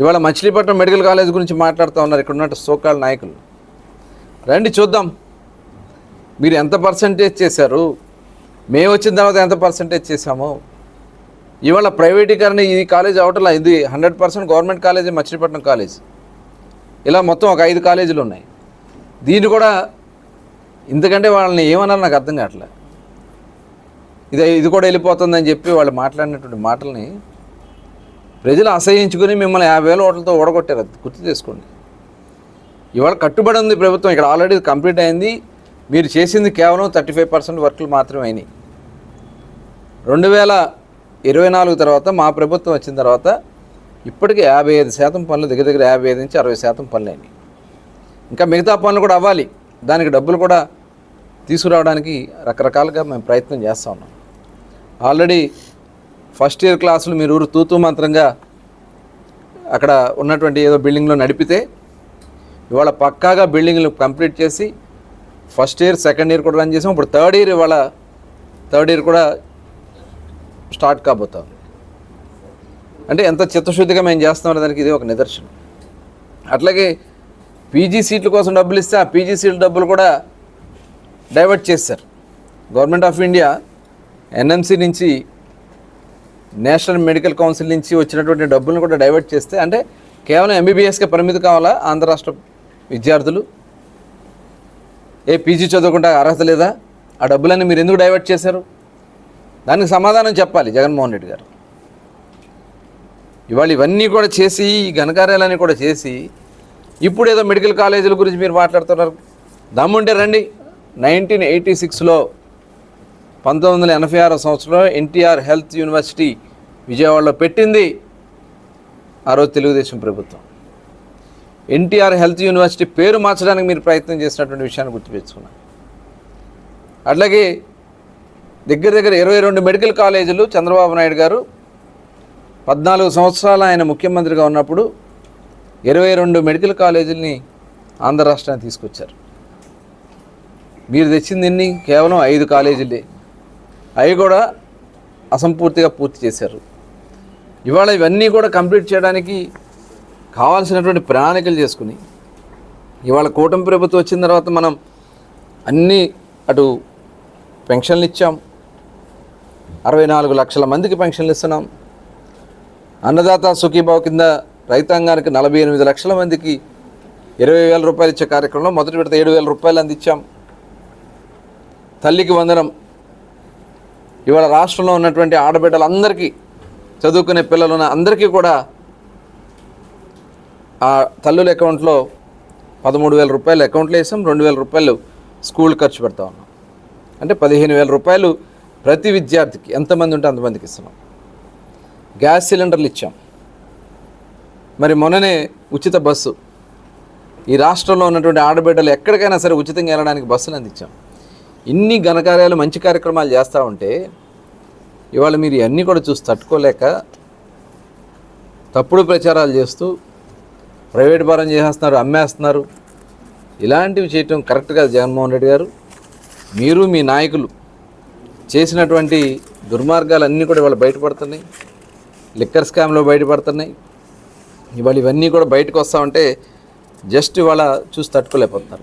ఇవాళ Machilipatnam medical college గురించి మాట్లాడుతూ ఉన్నారు ఇక్కడ ఉన్నట్టు సోకాల్ నాయకులు. రండి చూద్దాం. మీరు ఎంత పర్సంటేజ్ చేశారు? మేము వచ్చిన తర్వాత ఎంత పర్సంటేజ్ చేశాము? ఇవాళ ప్రైవేటీకరణ ఈ కాలేజ్ అవటంలా? ఇది hundred percent government college Machilipatnam college. ఇలా మొత్తం ఒక ఐదు కాలేజీలు ఉన్నాయి. దీన్ని కూడా ఇంతకంటే వాళ్ళని ఏమనాలి నాకు అర్థం కావట్లేదు ఇది ఇది కూడా వెళ్ళిపోతుందని చెప్పి వాళ్ళు మాట్లాడినటువంటి మాటల్ని ప్రజలు అసహించుకుని మిమ్మల్ని యాభై వేల ఓట్లతో ఓడగొట్టారు. అది గుర్తు చేసుకోండి. ఇవాళ కట్టుబడి ఉంది ప్రభుత్వం. ఇక్కడ ఆల్రెడీ కంప్లీట్ అయింది. మీరు చేసింది కేవలం థర్టీ ఫైవ్ పర్సెంట్ వర్క్లు మాత్రమే అయినాయి. రెండు వేల ఇరవై నాలుగు తర్వాత మా ప్రభుత్వం వచ్చిన తర్వాత ఇప్పటికి యాభై ఐదు శాతం పనులు దగ్గర దగ్గర యాభై ఐదు నుంచి అరవై శాతం పనులు అయినాయి. ఇంకా మిగతా పనులు కూడా అవ్వాలి. దానికి డబ్బులు కూడా తీసుకురావడానికి రకరకాలుగా మేము ప్రయత్నం చేస్తూ ఉన్నాం. ఆల్రెడీ ఫస్ట్ ఇయర్ క్లాసులు మీరు ఊరు తూతూ మంత్రంగా అక్కడ ఉన్నటువంటి ఏదో బిల్డింగ్లో నడిపితే ఇవాళ పక్కాగా బిల్డింగ్లు కంప్లీట్ చేసి ఫస్ట్ ఇయర్ సెకండ్ ఇయర్ కూడా రన్ చేసాం. ఇప్పుడు థర్డ్ ఇయర్ ఇవాళ థర్డ్ ఇయర్ కూడా స్టార్ట్ కాబోతాం. అంటే ఎంత చిత్తశుద్ధిగా మేము చేస్తున్నాం దానికి ఇది ఒక నిదర్శనం. అట్లాగే పీజీ సీట్ల కోసం డబ్బులు ఇస్తే ఆ పీజీ సీట్ల డబ్బులు కూడా డైవర్ట్ చేశారు. గవర్నమెంట్ ఆఫ్ ఇండియా ఎన్ఎంసి నుంచి నేషనల్ మెడికల్ కౌన్సిల్ నుంచి వచ్చినటువంటి డబ్బులను కూడా డైవర్ట్ చేస్తే అంటే కేవలం ఎంబీబీఎస్కే పరిమితి కావాలా ఆంధ్ర రాష్ట్ర విద్యార్థులు? ఏ పీజీ చదువుకుంటే అర్హత లేదా? ఆ డబ్బులన్నీ మీరు ఎందుకు డైవర్ట్ చేశారు? దానికి సమాధానం చెప్పాలి జగన్మోహన్ రెడ్డి గారు. ఇవాళ ఇవన్నీ కూడా చేసి ఈ ఘనకార్యాలన్నీ కూడా చేసి ఇప్పుడు ఏదో మెడికల్ కాలేజీల గురించి మీరు మాట్లాడుతున్నారు. దమ్ముంటే రండి. నైన్టీన్ ఎయిటీ సిక్స్లో పంతొమ్మిది వందల ఎనభై ఆరో సంవత్సరంలో ఎన్టీఆర్ హెల్త్ యూనివర్సిటీ విజయవాడలో పెట్టింది. ఆ రోజు తెలుగుదేశం ప్రభుత్వం. ఎన్టీఆర్ హెల్త్ యూనివర్సిటీ పేరు మార్చడానికి మీరు ప్రయత్నం చేసినటువంటి విషయాన్ని గుర్తుపెట్టుకున్నాను అట్లాగే దగ్గర దగ్గర ఇరవై రెండు మెడికల్ కాలేజీలు చంద్రబాబు నాయుడు గారు పద్నాలుగు సంవత్సరాలు ఆయన ముఖ్యమంత్రిగా ఉన్నప్పుడు ఇరవై రెండు మెడికల్ కాలేజీలని ఆంధ్ర రాష్ట్రానికి తీసుకొచ్చారు. మీరు తెచ్చింది ఎన్ని? కేవలం ఐదు కాలేజీలే. అవి కూడా అసంపూర్తిగా పూర్తి చేశారు. ఇవాళ ఇవన్నీ కూడా కంప్లీట్ చేయడానికి కావాల్సినటువంటి ప్రణాళికలు చేసుకుని ఇవాళ కూటమి ప్రభుత్వం వచ్చిన తర్వాత మనం అన్నీ అటు పెన్షన్లు ఇచ్చాం. అరవై నాలుగు లక్షల మందికి పెన్షన్లు ఇస్తున్నాం. అన్నదాత సుఖీభావ కింద రైతాంగానికి నలభై ఎనిమిది లక్షల మందికి ఇరవై వేల రూపాయలు ఇచ్చే కార్యక్రమంలో మొదటి విడత ఏడు వేల రూపాయలు అందించాం. తల్లికి వందనం ఇవాళ రాష్ట్రంలో ఉన్నటువంటి ఆడబిడ్డలందరికీ చదువుకునే పిల్లలు ఉన్న అందరికీ కూడా ఆ తల్లుల అకౌంట్లో పదమూడు వేల రూపాయలు అకౌంట్లో వేసాం రెండు వేల రూపాయలు స్కూల్ ఖర్చు పెడతా ఉన్నాం. అంటే పదిహేను వేల రూపాయలు ప్రతి విద్యార్థికి ఎంతమంది ఉంటే అంతమందికి ఇస్తున్నాం. గ్యాస్ సిలిండర్లు ఇచ్చాం. మరి మొన్ననే ఉచిత బస్సు. ఈ రాష్ట్రంలో ఉన్నటువంటి ఆడబిడ్డలు ఎక్కడికైనా సరే ఉచితంగా వెళ్ళడానికి బస్సులు అందించాం. ఇన్ని ఘనకార్యాలు మంచి కార్యక్రమాలు చేస్తూ ఉంటే ఇవాళ మీరు ఇవన్నీ కూడా చూసి తట్టుకోలేక తప్పుడు ప్రచారాలు చేస్తూ ప్రైవేట్ పరం చేసేస్తున్నారు అమ్మేస్తున్నారు. ఇలాంటివి చేయటం కరెక్ట్ కాదు జగన్మోహన్ రెడ్డి గారు. మీరు మీ నాయకులు చేసినటువంటి దుర్మార్గాలన్నీ కూడా ఇవాళ బయటపడుతున్నాయి. లిక్కర్ స్కామ్లో బయటపడుతున్నాయి. ఇవాళ ఇవన్నీ కూడా బయటకు వస్తూ ఉంటే జస్ట్ ఇవాళ చూసి తట్టుకోలేకపోతున్నారు.